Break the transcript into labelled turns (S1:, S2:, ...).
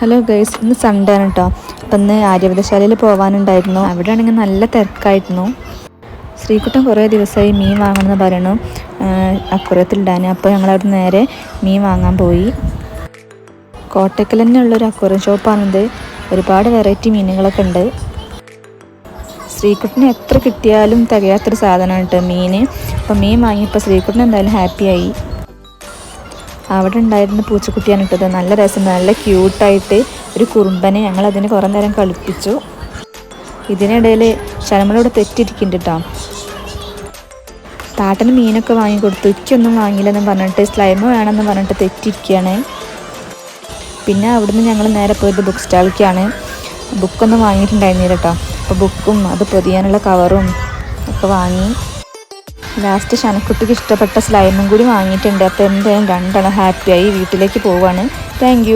S1: Hello guys ഇന്ന് Sunday ആണ് കേട്ടോ അപ്പം ഇന്ന് ആര്യവതശാലയിൽ പോകാനുണ്ടായിരുന്നു അവിടെ ആണെങ്കിൽ നല്ല തിരക്കായിരുന്നു. ശ്രീകുട്ടൻ കുറേ ദിവസമായി മീൻ വാങ്ങണമെന്ന് പറയണു അക്കുറത്തിലിടാൻ അപ്പോൾ ഞങ്ങളവിടെ നേരെ മീൻ വാങ്ങാൻ പോയി. കോട്ടയ്ക്കൽ തന്നെ ഉള്ളൊരു അക്വറിയം ഷോപ്പാണിത്. ഒരുപാട് വെറൈറ്റി മീനുകളൊക്കെ ഉണ്ട്. ശ്രീകുട്ടന് എത്ര കിട്ടിയാലും തികയാത്തൊരു സാധനമാണ് കേട്ടോ മീൻ. അപ്പോൾ മീൻ വാങ്ങിയപ്പോൾ ശ്രീകുട്ടൻ എന്തായാലും ഹാപ്പിയായി അവിടെ ഉണ്ടായിരുന്ന പൂച്ചക്കുട്ടിയാണ് ഇട്ടത്. നല്ല രസം നല്ല ക്യൂട്ടായിട്ട് ഒരു കുറുമ്പനെ ഞങ്ങൾ അതിന് കുറേ നേരം കളിപ്പിച്ചു. ഇതിനിടയിൽ ശരമനോട് തെറ്റിരിക്കുന്നുണ്ട് കേട്ടോ താട്ടന് മീനൊക്കെ വാങ്ങിക്കൊടുത്തു. ഇക്കൊന്നും വാങ്ങിയില്ലെന്ന് പറഞ്ഞിട്ട് സ്ലൈമ് വേണമെന്ന് പറഞ്ഞിട്ട് തെറ്റിരിക്കുകയാണ്. പിന്നെ അവിടുന്ന് ഞങ്ങൾ നേരെ പോയത് ബുക്ക് സ്റ്റാളിലേക്കാണ് ബുക്കൊന്നും വാങ്ങിയിട്ടുണ്ടായിരുന്നില്ല കേട്ടോ അപ്പോൾ ബുക്കും അത് പൊതിയാനുള്ള കവറും ഒക്കെ വാങ്ങി. ലാസ്റ്റ് ശനക്കുട്ടിക്ക് ഇഷ്ടപ്പെട്ട സ്ലൈമും കൂടി വാങ്ങിയിട്ടുണ്ട്. അപ്പോൾ എന്തായാലും രണ്ടെണ്ണം ഹാപ്പിയായി വീട്ടിലേക്ക് പോവാണ്. താങ്ക്